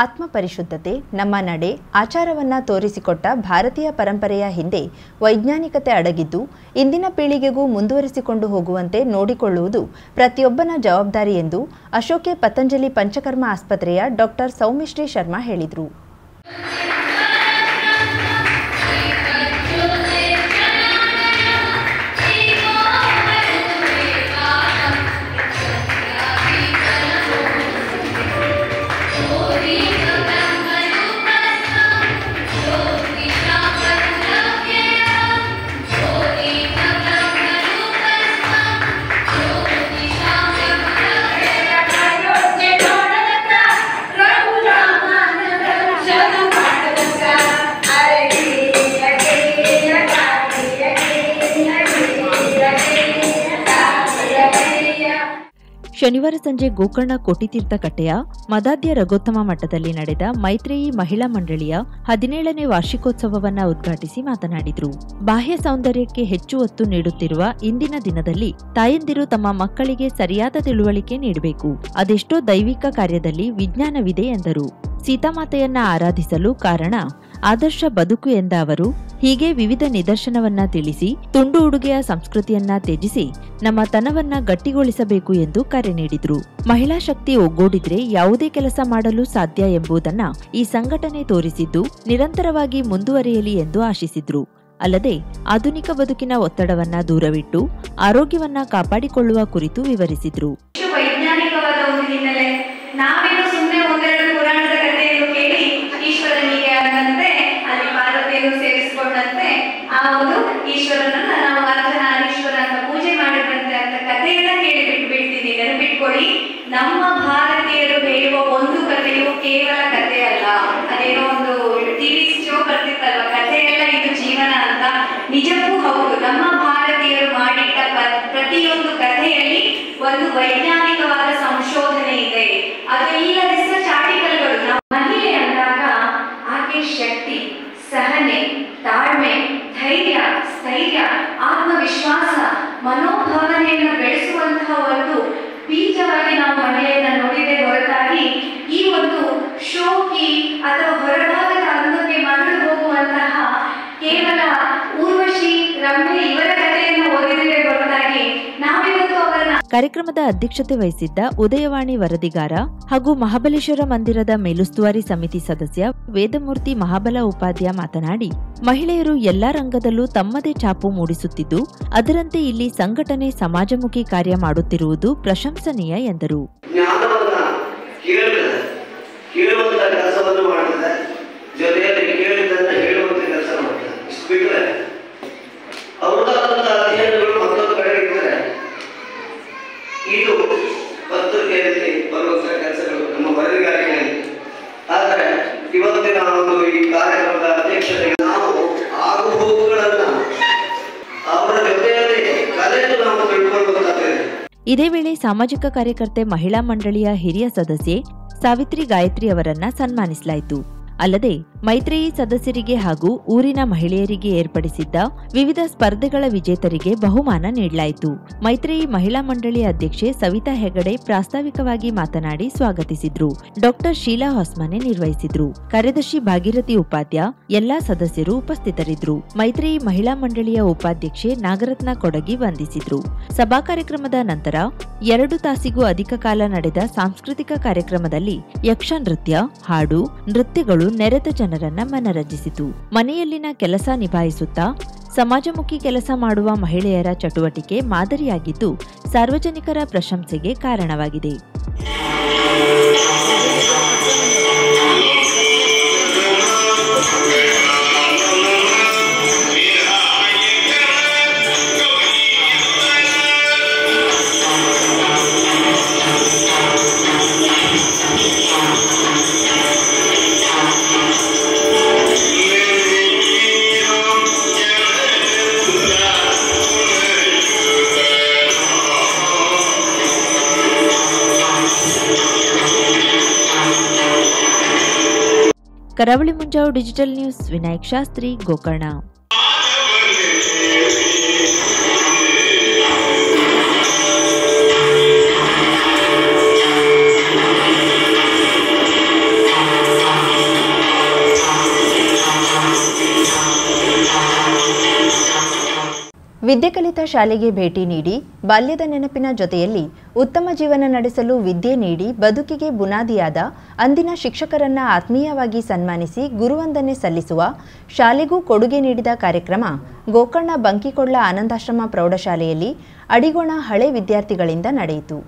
ಆತ್ಮ ಪರಿಶುದ್ಧತೆ ನಮ್ಮ ನಡೆ, ಆಚಾರವನ್ನ ತೋರಿಸಿಕೊಟ್ಟ ಭಾರತೀಯ ಪರಂಪರೆಯ ಹಿಂದೆ ವೈಜ್ಞಾನಿಕತೆ ಅಡಗಿದ್ದು, ಇಂದಿನ ಪೀಳಿಗೆಗೂ ಮುಂದುವರಿಸಿಕೊಂಡು ಹೋಗುವಂತೆ ನೋಡಿಕೊಳ್ಳುವುದು ಪ್ರತಿಯೊಬ್ಬನ ಜವಾಬ್ದಾರಿ ಎಂದು ಅಶೋಕೆ ಪತಂಜಲಿ ಪಂಚಕರ್ಮ ಆಸ್ಪತ್ರೆಯ ಡಾಕ್ಟರ್ ಸೌಮಿಶ್ರೀ ಶರ್ಮಾ ಹೇಳಿದರು. ಶನಿವಾರ ಸಂಜೆ ಗೋಕರ್ಣ ಕೋಟಿತೀರ್ಥ ಕಟ್ಟೆಯ ಮದಾದ್ಯ ರಘೋತ್ತಮ ಮಠದಲ್ಲಿ ನಡೆದ ಮೈತ್ರೇಯಿ ಮಹಿಳಾ ಮಂಡಳಿಯ ಹದಿನೇಳನೇ ವಾರ್ಷಿಕೋತ್ಸವವನ್ನ ಉದ್ಘಾಟಿಸಿ ಮಾತನಾಡಿದರು. ಬಾಹ್ಯ ಸೌಂದರ್ಯಕ್ಕೆ ಹೆಚ್ಚು ಒತ್ತು ನೀಡುತ್ತಿರುವ ಇಂದಿನ ದಿನದಲ್ಲಿ ತಾಯಂದಿರು ತಮ್ಮ ಮಕ್ಕಳಿಗೆ ಸರಿಯಾದ ತಿಳುವಳಿಕೆ ನೀಡಬೇಕು. ಅದೆಷ್ಟೋ ದೈವಿಕ ಕಾರ್ಯದಲ್ಲಿ ವಿಜ್ಞಾನವಿದೆ ಎಂದರು. ಸೀತಾಮಾತೆಯನ್ನ ಆರಾಧಿಸಲು ಕಾರಣ ಆದರ್ಶ ಬದುಕು ಎಂದ ಅವರು ಹೀಗೆ ವಿವಿಧ ನಿದರ್ಶನವನ್ನ ತಿಳಿಸಿ, ತುಂಡು ಉಡುಗೆಯ ಸಂಸ್ಕೃತಿಯನ್ನ ತ್ಯಜಿಸಿ, ನಮ್ಮ ತನವನ್ನ ಗಟ್ಟಿಗೊಳಿಸಬೇಕು ಎಂದು ಕರೆ ನೀಡಿದ್ರು. ಮಹಿಳಾ ಶಕ್ತಿ ಒಗ್ಗೂಡಿದ್ರೆ ಯಾವುದೇ ಕೆಲಸ ಮಾಡಲು ಸಾಧ್ಯ ಎಂಬುದನ್ನ ಈ ಸಂಘಟನೆ ತೋರಿಸಿದ್ದು, ನಿರಂತರವಾಗಿ ಮುಂದುವರಿಯಲಿ ಎಂದು ಆಶಿಸಿದ್ರು. ಅಲ್ಲದೆ, ಆಧುನಿಕ ಬದುಕಿನ ಒತ್ತಡವನ್ನ ದೂರವಿಟ್ಟು, ಆರೋಗ್ಯವನ್ನ ಕಾಪಾಡಿಕೊಳ್ಳುವ ಕುರಿತು ವಿವರಿಸಿದ್ರು. ಒಂದು ವೈಜ್ಞಾನಿಕವಾದ ಸಂಶೋಧನೆ ಇದೆ. ಅದು ರಿಸರ್ಚ್ ಕಾರ್ಯಕ್ರಮದ ಅಧ್ಯಕ್ಷತೆ ವಹಿಸಿದ್ದ ಉದಯವಾಣಿ ವರದಿಗಾರ ಹಾಗೂ ಮಹಾಬಲೇಶ್ವರ ಮಂದಿರದ ಮೇಲುಸ್ತುವಾರಿ ಸಮಿತಿ ಸದಸ್ಯ ವೇದಮೂರ್ತಿ ಮಹಾಬಲ ಉಪಾಧ್ಯ ಮಾತನಾಡಿ, ಮಹಿಳೆಯರು ಎಲ್ಲಾ ರಂಗದಲ್ಲೂ ತಮ್ಮದೇ ಛಾಪು ಮೂಡಿಸುತ್ತಿದ್ದು, ಅದರಂತೆ ಇಲ್ಲಿ ಸಂಘಟನೆ ಸಮಾಜಮುಖಿ ಕಾರ್ಯ ಮಾಡುತ್ತಿರುವುದು ಪ್ರಶಂಸನೀಯ ಎಂದರು. ಇದೇ ವೇಳೆ ಸಾಮಾಜಿಕ ಕಾರ್ಯಕರ್ತೆ ಮಹಿಳಾ ಮಂಡಳಿಯ ಹಿರಿಯ ಸದಸ್ಯೆ ಸಾವಿತ್ರಿ ಗಾಯತ್ರಿ ಅವರನ್ನ ಸನ್ಮಾನಿಸಲಾಯಿತು. ಅಲ್ಲದೆ ಮೈತ್ರೇಯಿ ಸದಸ್ಯರಿಗೆ ಹಾಗೂ ಊರಿನ ಮಹಿಳೆಯರಿಗೆ ಏರ್ಪಡಿಸಿದ್ದ ವಿವಿಧ ಸ್ಪರ್ಧೆಗಳ ವಿಜೇತರಿಗೆ ಬಹುಮಾನ ನೀಡಲಾಯಿತು. ಮೈತ್ರೇಯಿ ಮಹಿಳಾ ಮಂಡಳಿ ಅಧ್ಯಕ್ಷೆ ಸವಿತಾ ಹೆಗಡೆ ಪ್ರಾಸ್ತಾವಿಕವಾಗಿ ಮಾತನಾಡಿ ಸ್ವಾಗತಿಸಿದ್ರು. ಡಾಕ್ಟರ್ ಶೀಲಾ ಹೊಸ್ಮನೆ ನಿರ್ವಹಿಸಿದ್ರು. ಕಾರ್ಯದರ್ಶಿ ಭಾಗೀರಥಿ ಉಪಾಧ್ಯ, ಎಲ್ಲಾ ಸದಸ್ಯರು ಉಪಸ್ಥಿತರಿದ್ದರು. ಮೈತ್ರೇಯಿ ಮಹಿಳಾ ಮಂಡಳಿಯ ಉಪಾಧ್ಯಕ್ಷೆ ನಾಗರತ್ನ ಕೊಡಗಿ ವಂದಿಸಿದ್ರು. ಸಭಾ ಕಾರ್ಯಕ್ರಮದ ನಂತರ ಎರಡು ತಾಸಿಗೂ ಅಧಿಕ ಕಾಲ ನಡೆದ ಸಾಂಸ್ಕೃತಿಕ ಕಾರ್ಯಕ್ರಮದಲ್ಲಿ ಯಕ್ಷ ನೃತ್ಯ, ಹಾಡು, ನೃತ್ಯಗಳು ನೆರೆದ ಜನರನ್ನ ಮನರಂಜಿಸಿತು. ಮನೆಯಲ್ಲಿನ ಕೆಲಸ ನಿಭಾಯಿಸುತ್ತಾ, ಸಮಾಜಮುಖಿ ಕೆಲಸ ಮಾಡುವ ಮಹಿಳೆಯರ ಚಟುವಟಿಕೆ ಮಾದರಿಯಾಗಿದ್ದು, ಸಾರ್ವಜನಿಕರ ಪ್ರಶಂಸೆಗೆ ಕಾರಣವಾಗಿದೆ. ಕರಾವಳಿ ಮುಂಜಾವು ಡಿಜಿಟಲ್ ನ್ಯೂಸ್ ವಿನಾಯಕ್ ಶಾಸ್ತ್ರಿ ವಿದ್ಯೆ ಕಲಿತ ಶಾಲೆಗೆ ಭೇಟಿ ನೀಡಿ ಬಾಲ್ಯದ ನೆನಪಿನ ಜೊತೆಯಲ್ಲಿ ಉತ್ತಮ ಜೀವನ ನಡೆಸಲು ವಿದ್ಯೆ ನೀಡಿ ಬದುಕಿಗೆ ಬುನಾದಿಯಾದ ಅಂದಿನ ಶಿಕ್ಷಕರನ್ನ ಆತ್ಮೀಯವಾಗಿ ಸನ್ಮಾನಿಸಿ ಗುರುವಂದನೆ ಸಲ್ಲಿಸುವ, ಶಾಲೆಗೂ ಕೊಡುಗೆ ನೀಡಿದ ಕಾರ್ಯಕ್ರಮ ಗೋಕರ್ಣ ಬಂಕಿಕೊಳ್ಳ ಆನಂದಾಶ್ರಮ ಪ್ರೌಢಶಾಲೆಯಲ್ಲಿ ಅಡಿಗೋಣ ಹಳೆ ವಿದ್ಯಾರ್ಥಿಗಳಿಂದ ನಡೆಯಿತು.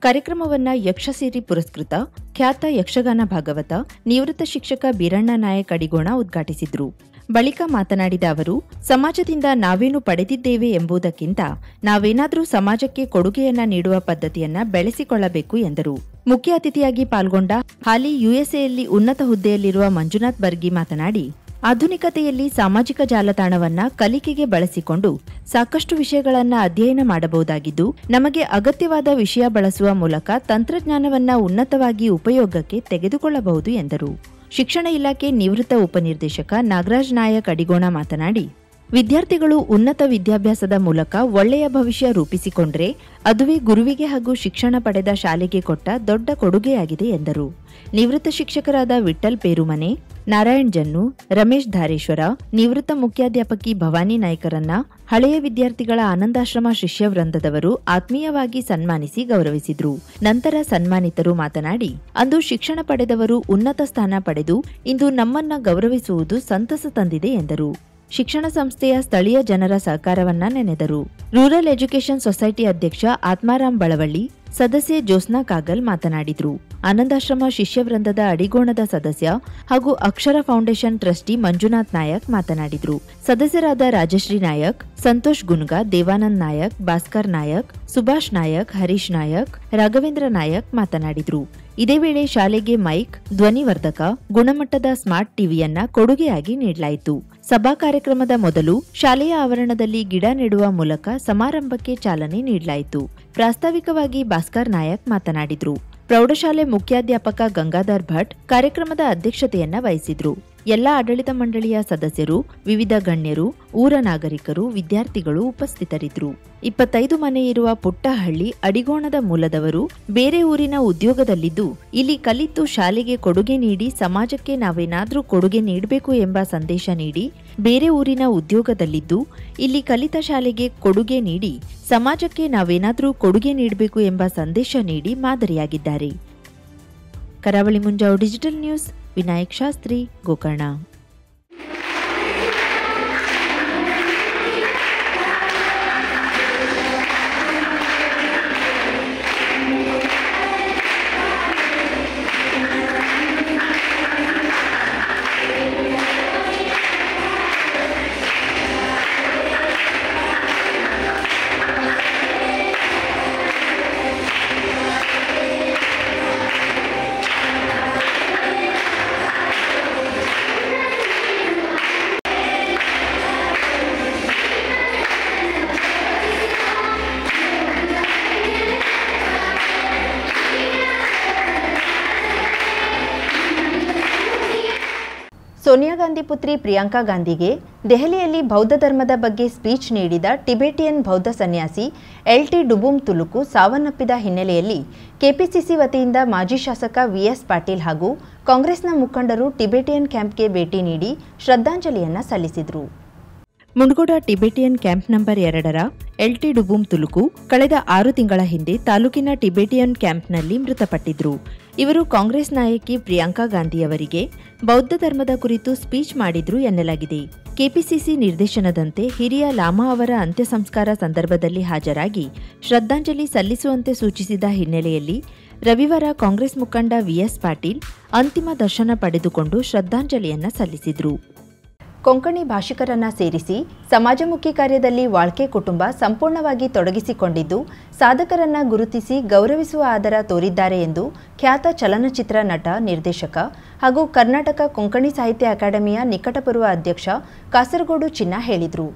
ಕಾರ್ಯಕ್ರಮವನ್ನ ಯಕ್ಷಸಿರಿ ಪುರಸ್ಕೃತ ಖ್ಯಾತ ಯಕ್ಷಗಾನ ಭಾಗವತ ನಿವೃತ್ತ ಶಿಕ್ಷಕ ಬೀರಣ್ಣ ನಾಯಕ್ ಅಡಿಗೋಣ ಉದ್ಘಾಟಿಸಿದ್ರು. ಬಳಿಕ ಮಾತನಾಡಿದ ಅವರು, ಸಮಾಜದಿಂದ ನಾವೇನು ಪಡೆದಿದ್ದೇವೆ ಎಂಬುದಕ್ಕಿಂತ ನಾವೇನಾದರೂ ಸಮಾಜಕ್ಕೆ ಕೊಡುಗೆಯನ್ನ ನೀಡುವ ಪದ್ಧತಿಯನ್ನ ಬೆಳೆಸಿಕೊಳ್ಳಬೇಕು ಎಂದರು. ಮುಖ್ಯ ಅತಿಥಿಯಾಗಿ ಪಾಲ್ಗೊಂಡ ಹಾಲಿ ಯುಎಸ್ಎಯಲ್ಲಿ ಉನ್ನತ ಹುದ್ದೆಯಲ್ಲಿರುವ ಮಂಜುನಾಥ್ ಬರ್ಗಿ ಮಾತನಾಡಿ ಆಧುನಿಕತೆಯಲ್ಲಿ ಸಾಮಾಜಿಕ ಜಾಲತಾಣವನ್ನ ಕಲಿಕೆಗೆ ಬಳಸಿಕೊಂಡು ಸಾಕಷ್ಟು ವಿಷಯಗಳನ್ನು ಅಧ್ಯಯನ ಮಾಡಬಹುದಾಗಿದ್ದು, ನಮಗೆ ಅಗತ್ಯವಾದ ವಿಷಯ ಬಳಸುವ ಮೂಲಕ ತಂತ್ರಜ್ಞಾನವನ್ನ ಉನ್ನತವಾಗಿ ಉಪಯೋಗಕ್ಕೆ ತೆಗೆದುಕೊಳ್ಳಬಹುದು ಎಂದರು. ಶಿಕ್ಷಣ ಇಲಾಖೆ ನಿವೃತ್ತ ಉಪನಿರ್ದೇಶಕ ನಾಗರಾಜ್ ನಾಯಕ್ ಅಡಿಗೋಣ ಮಾತನಾಡಿ ವಿದ್ಯಾರ್ಥಿಗಳು ಉನ್ನತ ವಿದ್ಯಾಭ್ಯಾಸದ ಮೂಲಕ ಒಳ್ಳೆಯ ಭವಿಷ್ಯ ರೂಪಿಸಿಕೊಂಡ್ರೆ ಅದುವೇ ಗುರುವಿಗೆ ಹಾಗೂ ಶಿಕ್ಷಣ ಪಡೆದ ಶಾಲೆಗೆ ಕೊಟ್ಟ ದೊಡ್ಡ ಕೊಡುಗೆಯಾಗಿದೆ ಎಂದರು. ನಿವೃತ್ತ ಶಿಕ್ಷಕರಾದ ವಿಠಲ್ ಪೇರುಮನೆ, ನಾರಾಯಣ್ ಜನ್ನು, ರಮೇಶ್ ಧಾರೇಶ್ವರ, ನಿವೃತ್ತ ಮುಖ್ಯಾಧ್ಯಾಪಕಿ ಭವಾನಿ ನಾಯ್ಕರನ್ನ, ಹಳೆಯ ವಿದ್ಯಾರ್ಥಿಗಳ ಆನಂದಾಶ್ರಮ ಶಿಷ್ಯ ವೃಂದದವರು ಆತ್ಮೀಯವಾಗಿ ಸನ್ಮಾನಿಸಿ ಗೌರವಿಸಿದ್ರು. ನಂತರ ಸನ್ಮಾನಿತರು ಮಾತನಾಡಿ, ಅಂದು ಶಿಕ್ಷಣ ಪಡೆದವರು ಉನ್ನತ ಸ್ಥಾನ ಪಡೆದು ಇಂದು ನಮ್ಮನ್ನ ಗೌರವಿಸುವುದು ಸಂತಸ ತಂದಿದೆ ಎಂದರು. ಶಿಕ್ಷಣ ಸಂಸ್ಥೆಯ ಸ್ಥಳೀಯ ಜನರ ಸಹಕಾರವನ್ನ ನೆನೆದರು. ರೂರಲ್ ಎಜುಕೇಷನ್ ಸೊಸೈಟಿ ಅಧ್ಯಕ್ಷ ಆತ್ಮಾರಾಮ್ ಬಳವಳ್ಳಿ, ಸದಸ್ಯೆ ಜ್ಯೋತ್ಸ್ನಾ ಕಾಗಲ್ ಮಾತನಾಡಿದರು. ಆನಂದಾಶ್ರಮ ಶಿಷ್ಯ ವೃಂದದ ಅಡಿಗೋಣದ ಸದಸ್ಯ ಹಾಗೂ ಅಕ್ಷರ ಫೌಂಡೇಶನ್ ಟ್ರಸ್ಟಿ ಮಂಜುನಾಥ್ ನಾಯಕ್ ಮಾತನಾಡಿದರು. ಸದಸ್ಯರಾದ ರಾಜಶ್ರೀ ನಾಯಕ್, ಸಂತೋಷ್ ಗುನ್ಗ, ದೇವಾನಂದ್ ನಾಯಕ್, ಭಾಸ್ಕರ್ ನಾಯಕ್, ಸುಭಾಷ್ ನಾಯಕ್, ಹರೀಶ್ ನಾಯಕ್, ರಾಘವೇಂದ್ರ ನಾಯಕ್ ಮಾತನಾಡಿದರು. ಇದೇ ವೇಳೆ ಶಾಲೆಗೆ ಮೈಕ್, ಧ್ವನಿವರ್ಧಕ, ಗುಣಮಟ್ಟದ ಸ್ಮಾರ್ಟ್ ಟಿವಿಯನ್ನ ಕೊಡುಗೆಯಾಗಿ ನೀಡಲಾಯಿತು. ಸಭಾ ಕಾರ್ಯಕ್ರಮದ ಮೊದಲು ಶಾಲೆಯ ಆವರಣದಲ್ಲಿ ಗಿಡ ನೆಡುವ ಮೂಲಕ ಸಮಾರಂಭಕ್ಕೆ ಚಾಲನೆ ನೀಡಲಾಯಿತು. ಪ್ರಾಸ್ತಾವಿಕವಾಗಿ ಭಾಸ್ಕರ್ ನಾಯಕ್ ಮಾತನಾಡಿದರು. ಪ್ರೌಢಶಾಲೆ ಮುಖ್ಯಾಧ್ಯಾಪಕ ಗಂಗಾಧರ್ ಭಟ್ ಕಾರ್ಯಕ್ರಮದ ಅಧ್ಯಕ್ಷತೆಯನ್ನ ವಹಿಸಿದ್ರು. ಎಲ್ಲ ಆಡಳಿತ ಮಂಡಳಿಯ ಸದಸ್ಯರು, ವಿವಿಧ ಗಣ್ಯರು, ಊರ ನಾಗರಿಕರು, ವಿದ್ಯಾರ್ಥಿಗಳು ಉಪಸ್ಥಿತರಿದ್ದರು ಇಪ್ಪತ್ತೈದು ಮನೆ ಇರುವ ಪುಟ್ಟಹಳ್ಳಿ ಅಡಿಗೋಣದ ಮೂಲದವರು ಬೇರೆ ಊರಿನ ಉದ್ಯೋಗದಲ್ಲಿದ್ದು, ಇಲ್ಲಿ ಕಲಿತು ಶಾಲೆಗೆ ಕೊಡುಗೆ ನೀಡಿ ಸಮಾಜಕ್ಕೆ ನಾವೇನಾದ್ರೂ ಕೊಡುಗೆ ನೀಡಬೇಕು ಎಂಬ ಸಂದೇಶ ನೀಡಿ ಬೇರೆ ಊರಿನ ಉದ್ಯೋಗದಲ್ಲಿದ್ದು, ಇಲ್ಲಿ ಕಲಿತ ಶಾಲೆಗೆ ಕೊಡುಗೆ ನೀಡಿ ಸಮಾಜಕ್ಕೆ ನಾವೇನಾದ್ರೂ ಕೊಡುಗೆ ನೀಡಬೇಕು ಎಂಬ ಸಂದೇಶ ನೀಡಿ ಮಾದರಿಯಾಗಿದ್ದಾರೆ. Karavali Munjavu digital news. Vinayak Shastri Gokarna. Sonia Gandhi ಪುತ್ರಿ ಪ್ರಿಯಾಂಕಾ ಗಾಂಧಿಗೆ ದೆಹಲಿಯಲ್ಲಿ ಬೌದ್ಧ ಧರ್ಮದ ಬಗ್ಗೆ ಸ್ಪೀಚ್ ನೀಡಿದ ಟಿಬೆಟಿಯನ್ ಬೌದ್ಧ ಸನ್ಯಾಸಿ ಎಲ್ ಟಿ ಡುಬುಮ್ ತುಲುಕು ಸಾವನ್ನಪ್ಪಿದ ಹಿನ್ನೆಲೆಯಲ್ಲಿ ಕೆಪಿಸಿಸಿ ವತಿಯಿಂದ ಮಾಜಿ ಶಾಸಕ ವಿಎಸ್ ಪಾಟೀಲ್ ಹಾಗೂ ಕಾಂಗ್ರೆಸ್ನ ಮುಖಂಡರು ಟಿಬೆಟಿಯನ್ ಕ್ಯಾಂಪ್ಗೆ ಭೇಟಿ ನೀಡಿ ಶ್ರದ್ಧಾಂಜಲಿಯನ್ನ ಸಲ್ಲಿಸಿದರು. ಮುಂಡಗೋಡ ಟಿಬೆಟಿಯನ್ ಕ್ಯಾಂಪ್ ನಂಬರ್ ಎರಡರ ಎಲ್ಟಿ ಡುಬೂಮ್ ತುಲುಕು ಕಳೆದ ಆರು ತಿಂಗಳ ಹಿಂದೆ ತಾಲೂಕಿನ ಟಿಬೆಟಿಯನ್ ಕ್ಯಾಂಪ್ನಲ್ಲಿ ಮೃತಪಟ್ಟಿದ್ರು. ಇವರು ಕಾಂಗ್ರೆಸ್ ನಾಯಕಿ ಪ್ರಿಯಾಂಕಾ ಗಾಂಧಿಯವರಿಗೆ ಬೌದ್ಧ ಧರ್ಮದ ಕುರಿತು ಸ್ಪೀಚ್ ಮಾಡಿದ್ರು ಎನ್ನಲಾಗಿದೆ. ಕೆಪಿಸಿಸಿ ನಿರ್ದೇಶನದಂತೆ ಹಿರಿಯ ಲಾಮಾ ಅವರ ಅಂತ್ಯ ಸಂಸ್ಕಾರ ಸಂದರ್ಭದಲ್ಲಿ ಹಾಜರಾಗಿ ಶ್ರದ್ಧಾಂಜಲಿ ಸಲ್ಲಿಸುವಂತೆ ಸೂಚಿಸಿದ ಹಿನ್ನೆಲೆಯಲ್ಲಿ ರವಿವಾರ ಕಾಂಗ್ರೆಸ್ ಮುಖಂಡ ವಿಎಸ್ ಪಾಟೀಲ್ ಅಂತಿಮ ದರ್ಶನ ಪಡೆದುಕೊಂಡು ಶ್ರದ್ಧಾಂಜಲಿಯನ್ನ ಸಲ್ಲಿಸಿದ್ರು. ಕೊಂಕಣಿ ಭಾಷಿಕರನ್ನ ಸೇರಿಸಿ ಸಮಾಜಮುಖಿ ಕಾರ್ಯದಲ್ಲಿ ವಾಳ್ಕೆ ಕುಟುಂಬ ಸಂಪೂರ್ಣವಾಗಿ ತೊಡಗಿಸಿಕೊಂಡಿದ್ದು, ಸಾಧಕರನ್ನ ಗುರುತಿಸಿ ಗೌರವಿಸುವ ಆದರ ತೋರಿದ್ದಾರೆ ಎಂದು ಖ್ಯಾತ ಚಲನಚಿತ್ರ ನಟ, ನಿರ್ದೇಶಕ ಹಾಗೂ ಕರ್ನಾಟಕ ಕೊಂಕಣಿ ಸಾಹಿತ್ಯ ಅಕಾಡೆಮಿಯ ನಿಕಟಪೂರ್ವ ಅಧ್ಯಕ್ಷ ಕಾಸರಗೋಡು ಚಿನ್ನ ಹೇಳಿದರು.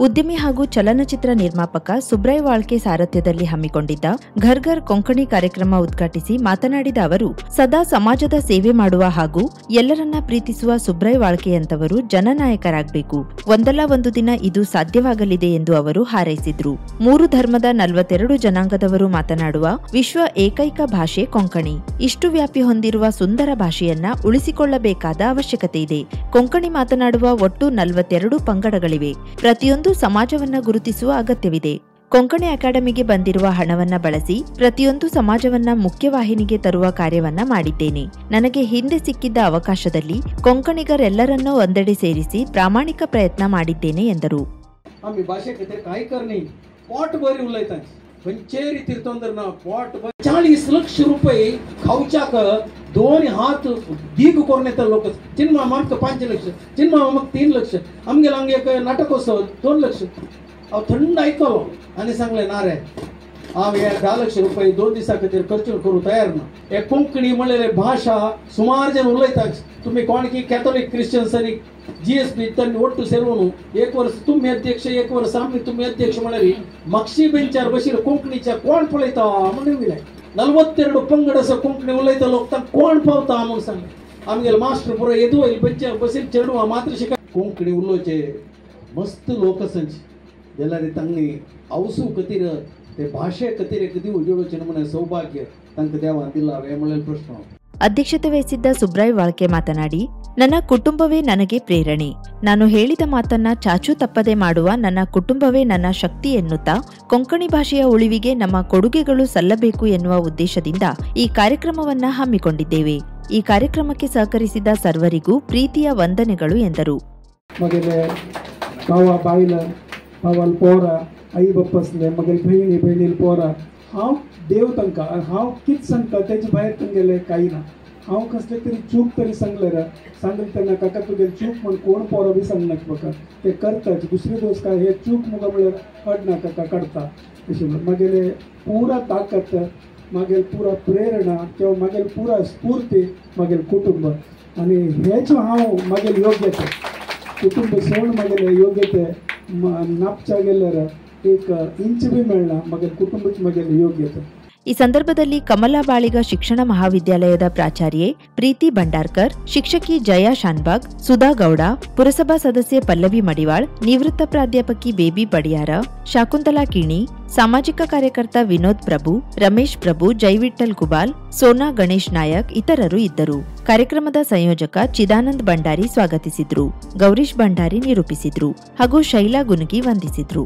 ಉದ್ಯಮಿ ಹಾಗೂ ಚಲನಚಿತ್ರ ನಿರ್ಮಾಪಕ ಸುಬ್ರಾಯ್ ವಾಳ್ಕೆ ಸಾರಥ್ಯದಲ್ಲಿ ಹಮ್ಮಿಕೊಂಡಿದ್ದ ಘರ್ ಘರ್ ಕೊಂಕಣಿ ಕಾರ್ಯಕ್ರಮ ಉದ್ಘಾಟಿಸಿ ಮಾತನಾಡಿದ ಅವರು, ಸದಾ ಸಮಾಜದ ಸೇವೆ ಮಾಡುವ ಹಾಗೂ ಎಲ್ಲರನ್ನ ಪ್ರೀತಿಸುವ ಸುಬ್ರಾಯ್ ವಾಳ್ಕೆಯಂತವರು ಜನನಾಯಕರಾಗಬೇಕು. ಒಂದಲ್ಲ ಒಂದು ದಿನ ಇದು ಸಾಧ್ಯವಾಗಲಿದೆ ಎಂದು ಅವರು ಹಾರೈಸಿದ್ರು. ಮೂರು ಧರ್ಮದ ನಲವತ್ತೆರಡು ಜನಾಂಗದವರು ಮಾತನಾಡುವ ವಿಶ್ವ ಏಕೈಕ ಭಾಷೆ ಕೊಂಕಣಿ. ಇಷ್ಟು ವ್ಯಾಪಿ ಹೊಂದಿರುವ ಸುಂದರ ಭಾಷೆಯನ್ನ ಉಳಿಸಿಕೊಳ್ಳಬೇಕಾದ ಅವಶ್ಯಕತೆ ಇದೆ. ಕೊಂಕಣಿ ಮಾತನಾಡುವ ಒಟ್ಟು ನಲವತ್ತೆರಡು ಪಂಗಡಗಳಿವೆ. ಪ್ರತಿಯೊಂದು ಸಮಾಜವನ್ನ ಗುರುತಿಸುವ ಅಗತ್ಯವಿದೆ. ಕೊಂಕಣಿ ಅಕಾಡೆಮಿಗೆ ಬಂದಿರುವ ಹಣವನ್ನ ಬಳಸಿ ಪ್ರತಿಯೊಂದು ಸಮಾಜವನ್ನ ಮುಖ್ಯವಾಹಿನಿಗೆ ತರುವ ಕಾರ್ಯವನ್ನ ಮಾಡಿದ್ದೇನೆ. ನನಗೆ ಹಿಂದೆ ಸಿಕ್ಕಿದ್ದ ಅವಕಾಶದಲ್ಲಿ ಕೊಂಕಣಿಗರೆಲ್ಲರನ್ನೂ ಒಂದೆಡೆ ಸೇರಿಸಿ ಪ್ರಾಮಾಣಿಕ ಪ್ರಯತ್ನ ಮಾಡಿದ್ದೇನೆ ಎಂದರು. आम्ही भाषे खातीर कांय करनी पोट बरी उलयताची खंयचेय रितीर तंत्र ना पोट बरी चाळीस लक्ष रुपये खावच्याक दोन हात दीग करून येता लोक चिन्मा आमकां पांच लक्ष चिन्मा म्हाका तीन लक्ष आमगेलो हांगा एक नाटक असो दोन लक्ष हांव थंड आयकलो आनी सांगलें ना रे आम्ही हे धा लक्ष रुपये दोन दिसा खातीर खर्चून करू तयार ना. हे कोंकणी म्हणलेले भाषा सुमार जे उलयतात. तुम्ही कोणकी कॅथोलीक क्रिश्चन्सांनी जी एस पी त्यांनी ओट्टू सेरून एक वर्ष तुम्ही अध्यक्ष एक वर्ष आम्ही तुम्ही अध्यक्ष म्हणाली मागशी बेंचार बशीर कोंकणीच्या कोण पळयता म्हणून गेले ನಲ್ವತ್ತೆರಡು ಪಂಗಡಸ ಕೊಂಕಣಿ ಉಲೈತ ಲೋಕ ಕೋಣ ಪಾವತಾ ಅಮ್ಮ ಸಂಗ ಆಮೇಲೆ ಮಾಸ್ಟರ್ ಪುರ ಎದು ಇಲ್ಲಿ ಬೆಂಚ चेडू ಚೆಡು मात्र ಮಾತ್ರ कोंकणी उलोवचे मस्त ಮಸ್ತ್ ಲೋಕ ಸಂಜೆ ಎಲ್ಲರಿ ತಂಗಿ ಅವಸು ಕತಿರ ಅಧ್ಯಕ್ಷತೆ ವಹಿಸಿದ್ದ ಸುಬ್ರಾಯ್ ವಾಳ್ಕೆ ಮಾತನಾಡಿ ನನ್ನ ಕುಟುಂಬವೇ ನನಗೆ ಪ್ರೇರಣೆ. ನಾನು ಹೇಳಿದ ಮಾತನ್ನ ಚಾಚು ತಪ್ಪದೆ ಮಾಡುವ ನನ್ನ ಕುಟುಂಬವೇ ನನ್ನ ಶಕ್ತಿ ಎನ್ನುತ್ತಾ ಕೊಂಕಣಿ ಭಾಷೆಯ ಉಳಿವಿಗೆ ನಮ್ಮ ಕೊಡುಗೆಗಳು ಸಲ್ಲಬೇಕು ಎನ್ನುವ ಉದ್ದೇಶದಿಂದ ಈ ಕಾರ್ಯಕ್ರಮವನ್ನ ಹಮ್ಮಿಕೊಂಡಿದ್ದೇವೆ. ಈ ಕಾರ್ಯಕ್ರಮಕ್ಕೆ ಸಹಕರಿಸಿದ ಸರ್ವರಿಗೂ ಪ್ರೀತಿಯ ವಂದನೆಗಳು ಎಂದರು. आई भावा असले भावाल पोरा आई बाप्पासले भयणी भयणील पोरा हांव देव तांकां आनी हांव कितें सांगता तेजे भायर तुमगेले कांय ना. हांव कसले तरी चूक तरी सांगले रे. सांगले तेन्ना काका तुगे चूक म्हण कोण पोरो बी सांगनाका म्हाका ते करताच दुसरे दोस काय हे चूक मुगा म्हळ्यार अडना काका काडता अशें म्हण. मागेले पुरा ताकत मागेल पुरा प्रेरणा किंवा मागेल पुरा स्फूर्ती मागेल कुटुंब. आनी हेच हांव मागेल योग्यता कुटुंब सोडून मागेले योग्य ते नापच्या गेल्यार एक इंच बी मेळना मागेल कुटुंबच मागेले योग्यते ಈ ಸಂದರ್ಭದಲ್ಲಿ ಕಮಲಾ ಬಾಳಿಗ ಶಿಕ್ಷಣ ಮಹಾವಿದ್ಯಾಲಯದ ಪ್ರಾಚಾರ್ಯೆ ಪ್ರೀತಿ ಭಂಡಾರ್ಕರ್ ಶಿಕ್ಷಕಿ ಜಯಾ ಶಾನ್ಬಾಗ್ ಸುಧಾ ಗೌಡ ಪುರಸಭಾ ಸದಸ್ಯೆ ಪಲ್ಲವಿ ಮಡಿವಾಳ್ ನಿವೃತ್ತ ಪ್ರಾಧ್ಯಾಪಕಿ ಬೇಬಿ ಬಡಿಯಾರ ಶಾಕುಂತಲಾ ಕಿಣಿ ಸಾಮಾಜಿಕ ಕಾರ್ಯಕರ್ತ ವಿನೋದ್ ಪ್ರಭು ರಮೇಶ್ ಪ್ರಭು ಜೈವಿಠಲ್ ಗುಬಾಲ್ ಸೋನಾ ಗಣೇಶ್ ನಾಯಕ್ ಇತರರು ಇದ್ದರು ಕಾರ್ಯಕ್ರಮದ ಸಂಯೋಜಕ ಚಿದಾನಂದ್ ಭಂಡಾರಿ ಸ್ವಾಗತಿಸಿದ್ರು ಗೌರೀಶ್ ಭಂಡಾರಿ ನಿರೂಪಿಸಿದ್ರು ಹಾಗೂ ಶೈಲಾ ಗುನುಗಿ ವಂದಿಸಿದ್ರು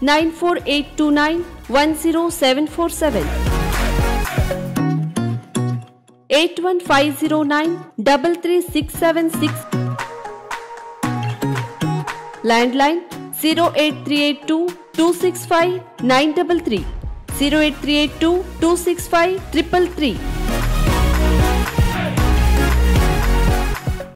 94829 10747 81509 33676 landline 08382 265 933 08382 265